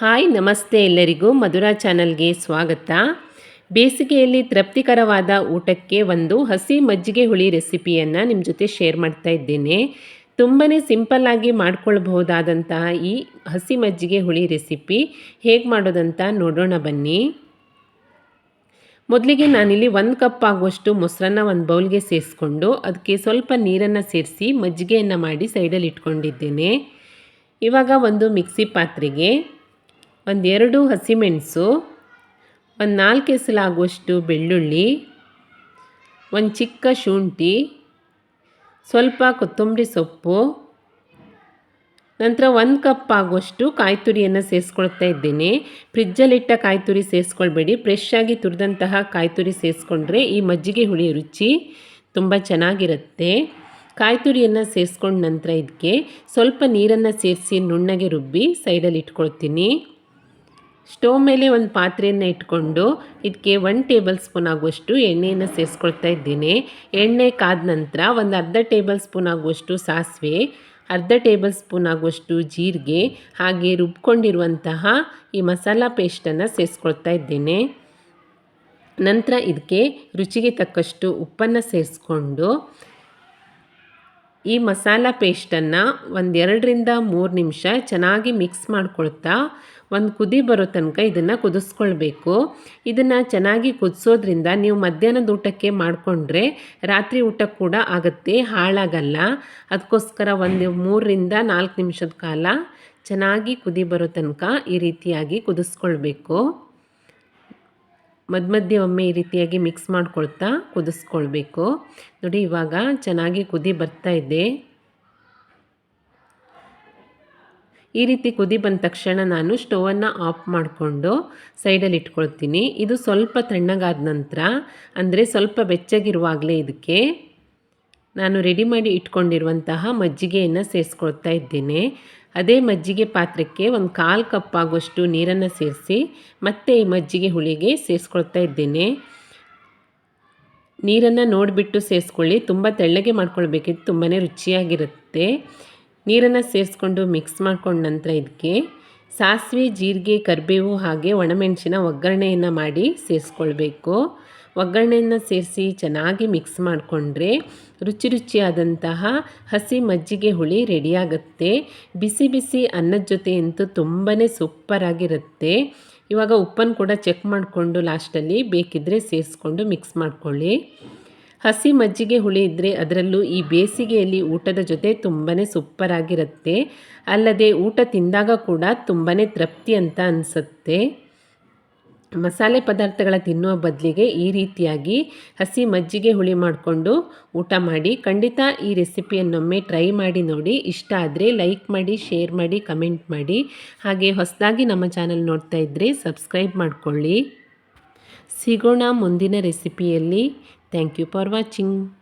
Hi, ನಮಸ್ತೆ ಎಲ್ಲರಿಗೂ ಮಧುರಾ ಚಾನಲ್ಗೆ ಸ್ವಾಗತ. ಬೇಸಿಗೆಯಲ್ಲಿ ತೃಪ್ತಿಕರವಾದ ಊಟಕ್ಕೆ ಒಂದು ಹಸಿ ಮಜ್ಜಿಗೆ ಹುಳಿ ರೆಸಿಪಿಯನ್ನು ನಿಮ್ಮ ಜೊತೆ ಶೇರ್ ಮಾಡ್ತಾ ಇದ್ದೇನೆ. ತುಂಬಾ ಸಿಂಪಲ್ಲಾಗಿ ಮಾಡ್ಕೊಳ್ಬಹುದಾದಂತಹ ಈ ಹಸಿ ಮಜ್ಜಿಗೆ ಹುಳಿ ರೆಸಿಪಿ ಹೇಗೆ ಮಾಡೋದಂತ ನೋಡೋಣ ಬನ್ನಿ. ಮೊದಲಿಗೆ ನಾನಿಲ್ಲಿ ಒಂದು ಕಪ್ ಆಗುವಷ್ಟು ಮೊಸರನ್ನ ಒಂದು ಬೌಲ್ಗೆ ಸೇರಿಸ್ಕೊಂಡು ಅದಕ್ಕೆ ಸ್ವಲ್ಪ ನೀರನ್ನು ಸೇರಿಸಿ ಮಜ್ಜಿಗೆಯನ್ನು ಮಾಡಿ ಸೈಡಲ್ಲಿ ಇಟ್ಕೊಂಡಿದ್ದೇನೆ. ಇವಾಗ ಒಂದು ಮಿಕ್ಸಿ ಪಾತ್ರೆಗೆ ಒಂದೆರಡು ಹಸಿಮೆಣಸು ಒಂದು ನಾಲ್ಕು ಎಸಲಾಗುವಷ್ಟು ಬೆಳ್ಳುಳ್ಳಿ, ಒಂದು ಚಿಕ್ಕ ಶುಂಠಿ, ಸ್ವಲ್ಪ ಕೊತ್ತಂಬರಿ ಸೊಪ್ಪು, ನಂತರ ಒಂದು ಕಪ್ ಆಗುವಷ್ಟು ಕಾಯಿ ತುರಿಯನ್ನು ಸೇರಿಸ್ಕೊಳ್ತಾ ಇದ್ದೇನೆ. ಫ್ರಿಜ್ಜಲ್ಲಿಟ್ಟ ಕಾಯಿ ತುರಿ ಸೇರಿಸ್ಕೊಳ್ಬೇಡಿ. ಫ್ರೆಶ್ ಆಗಿ ತುರಿದಂತಹ ಕಾಯಿ ತುರಿ ಸೇರಿಸ್ಕೊಂಡ್ರೆ ಈ ಮಜ್ಜಿಗೆ ಹುಳಿ ರುಚಿ ತುಂಬ ಚೆನ್ನಾಗಿರುತ್ತೆ. ಕಾಯಿ ತುರಿಯನ್ನು ಸೇರಿಸ್ಕೊಂಡ ನಂತರ ಇದಕ್ಕೆ ಸ್ವಲ್ಪ ನೀರನ್ನು ಸೇರಿಸಿ ನುಣ್ಣಗೆ ರುಬ್ಬಿ ಸೈಡಲ್ಲಿ ಇಟ್ಕೊಳ್ತೀನಿ. ಸ್ಟೋವ್ ಮೇಲೆ ಒಂದು ಪಾತ್ರೆಯನ್ನು ಇಟ್ಕೊಂಡು ಇದಕ್ಕೆ ಒನ್ ಟೇಬಲ್ ಸ್ಪೂನ್ ಆಗುವಷ್ಟು ಎಣ್ಣೆಯನ್ನು ಸೇರಿಸ್ಕೊಳ್ತಾ ಇದ್ದೀನಿ. ಎಣ್ಣೆ ಕಾದ ನಂತರ ಒಂದು ಅರ್ಧ ಟೇಬಲ್ ಸ್ಪೂನ್ ಆಗುವಷ್ಟು ಸಾಸಿವೆ, ಅರ್ಧ ಟೇಬಲ್ ಸ್ಪೂನ್ ಆಗುವಷ್ಟು ಜೀರಿಗೆ, ಹಾಗೆ ರುಬ್ಕೊಂಡಿರುವಂತಹ ಈ ಮಸಾಲ ಪೇಸ್ಟನ್ನು ಸೇರಿಸ್ಕೊಳ್ತಾ ಇದ್ದೇನೆ. ನಂತರ ಇದಕ್ಕೆ ರುಚಿಗೆ ತಕ್ಕಷ್ಟು ಉಪ್ಪನ್ನು ಸೇರಿಸ್ಕೊಂಡು ಈ ಮಸಾಲ ಪೇಸ್ಟನ್ನು ಒಂದೆರಡರಿಂದ ಮೂರು ನಿಮಿಷ ಚೆನ್ನಾಗಿ ಮಿಕ್ಸ್ ಮಾಡ್ಕೊಳ್ತಾ ಒಂದು ಕುದಿ ಬರೋ ತನಕ ಇದನ್ನು ಕುದಿಸ್ಕೊಳ್ಬೇಕು. ಇದನ್ನು ಚೆನ್ನಾಗಿ ಕುದಿಸೋದ್ರಿಂದ ನೀವು ಮಧ್ಯಾಹ್ನದ ಊಟಕ್ಕೆ ಮಾಡಿಕೊಂಡ್ರೆ ರಾತ್ರಿ ಊಟ ಕೂಡ ಆಗುತ್ತೆ, ಹಾಳಾಗಲ್ಲ. ಅದಕ್ಕೋಸ್ಕರ ಒಂದು ಮೂರರಿಂದ ನಾಲ್ಕು ನಿಮಿಷದ ಕಾಲ ಚೆನ್ನಾಗಿ ಕುದಿ ಬರೋ ತನಕ ಈ ರೀತಿಯಾಗಿ ಕುದಿಸ್ಕೊಳ್ಬೇಕು. ಮಧ್ಯ ಮಧ್ಯೆ ಒಮ್ಮೆ ಈ ರೀತಿಯಾಗಿ ಮಿಕ್ಸ್ ಮಾಡ್ಕೊಳ್ತಾ ಕುದಿಸ್ಕೊಳ್ಬೇಕು. ನೋಡಿ, ಇವಾಗ ಚೆನ್ನಾಗಿ ಕುದಿ ಬರ್ತಾ ಇದೆ. ಈ ರೀತಿ ಕುದಿ ಬಂದ ತಕ್ಷಣ ನಾನು ಸ್ಟೋವನ್ನು ಆಫ್ ಮಾಡಿಕೊಂಡು ಸೈಡಲ್ಲಿ ಇಟ್ಕೊಳ್ತೀನಿ. ಇದು ಸ್ವಲ್ಪ ತಣ್ಣಗಾದ ನಂತರ, ಅಂದರೆ ಸ್ವಲ್ಪ ಬೆಚ್ಚಗಿರುವಾಗಲೇ ಇದಕ್ಕೆ ನಾನು ರೆಡಿ ಮಾಡಿ ಇಟ್ಕೊಂಡಿರುವಂತಹ ಮಜ್ಜಿಗೆಯನ್ನು ಸೇರಿಸ್ಕೊಳ್ತಾ ಇದ್ದೇನೆ. ಅದೇ ಮಜ್ಜಿಗೆ ಪಾತ್ರಕ್ಕೆ ಒಂದು ಕಾಲು ಕಪ್ ಆಗುವಷ್ಟು ನೀರನ್ನು ಸೇರಿಸಿ ಮತ್ತೆ ಈ ಮಜ್ಜಿಗೆ ಹುಳಿಗೆ ಸೇರಿಸ್ಕೊಳ್ತಾ ಇದ್ದೇನೆ. ನೀರನ್ನು ನೋಡಿಬಿಟ್ಟು ಸೇರಿಸ್ಕೊಳ್ಳಿ. ತುಂಬ ತೆಳ್ಳಗೆ ಮಾಡ್ಕೊಳ್ಬೇಕಿತ್ತು. ತುಂಬಾ ರುಚಿಯಾಗಿರುತ್ತೆ. ನೀರನ್ನು ಸೇರಿಸ್ಕೊಂಡು ಮಿಕ್ಸ್ ಮಾಡ್ಕೊಂಡ ನಂತರ ಇದಕ್ಕೆ ಸಾಸಿವೆ, ಜೀರಿಗೆ, ಕರಿಬೇವು ಹಾಗೆ ಒಣಮೆಣಸಿನ ಒಗ್ಗರಣೆಯನ್ನು ಮಾಡಿ ಸೇರಿಸ್ಕೊಳ್ಬೇಕು. ಒಗ್ಗರಣೆಯನ್ನು ಸೇರಿಸಿ ಚೆನ್ನಾಗಿ ಮಿಕ್ಸ್ ಮಾಡಿಕೊಂಡ್ರೆ ರುಚಿ ರುಚಿಯಾದಂತಹ ಹಸಿ ಮಜ್ಜಿಗೆ ಹುಳಿ ರೆಡಿಯಾಗುತ್ತೆ ಬಿಸಿ ಬಿಸಿ ಅನ್ನದ ಜೊತೆ ಅಂತೂ ತುಂಬಾ ಸೂಪರಾಗಿರುತ್ತೆ ಇವಾಗ ಉಪ್ಪನ್ನು ಕೂಡ ಚೆಕ್ ಮಾಡಿಕೊಂಡು ಲಾಸ್ಟಲ್ಲಿ ಬೇಕಿದ್ದರೆ ಸೇರಿಸ್ಕೊಂಡು ಮಿಕ್ಸ್ ಮಾಡ್ಕೊಳ್ಳಿ. ಹಸಿ ಮಜ್ಜಿಗೆ ಹುಳಿ ಇದ್ದರೆ ಅದರಲ್ಲೂ ಈ ಬೇಸಿಗೆಯಲ್ಲಿ ಊಟದ ಜೊತೆ ತುಂಬಾ ಸೂಪರಾಗಿರುತ್ತೆ ಅಲ್ಲದೆ ಊಟ ತಿಂದಾಗ ಕೂಡ ತುಂಬಾ ತೃಪ್ತಿ ಅಂತ ಅನಿಸುತ್ತೆ. ಮಸಾಲೆ ಪದಾರ್ಥಗಳ ತಿನ್ನುವ ಬದಲಿಗೆ ಈ ರೀತಿಯಾಗಿ ಹಸಿ ಮಜ್ಜಿಗೆ ಹುಳಿ ಮಾಡಿಕೊಂಡು ಊಟ ಮಾಡಿ ಖಂಡಿತ ಈ ರೆಸಿಪಿಯನ್ನೊಮ್ಮೆ ಟ್ರೈ ಮಾಡಿ ನೋಡಿ. ಇಷ್ಟ ಆದರೆ ಲೈಕ್ ಮಾಡಿ, ಶೇರ್ ಮಾಡಿ, ಕಮೆಂಟ್ ಮಾಡಿ. ಹಾಗೆ ಹೊಸದಾಗಿ ನಮ್ಮ ಚಾನಲ್ ನೋಡ್ತಾ ಇದ್ದರೆ ಸಬ್ಸ್ಕ್ರೈಬ್ ಮಾಡಿಕೊಳ್ಳಿ. ಸಿಗೋಣ ಮುಂದಿನ ರೆಸಿಪಿಯಲ್ಲಿ. Thank you for watching.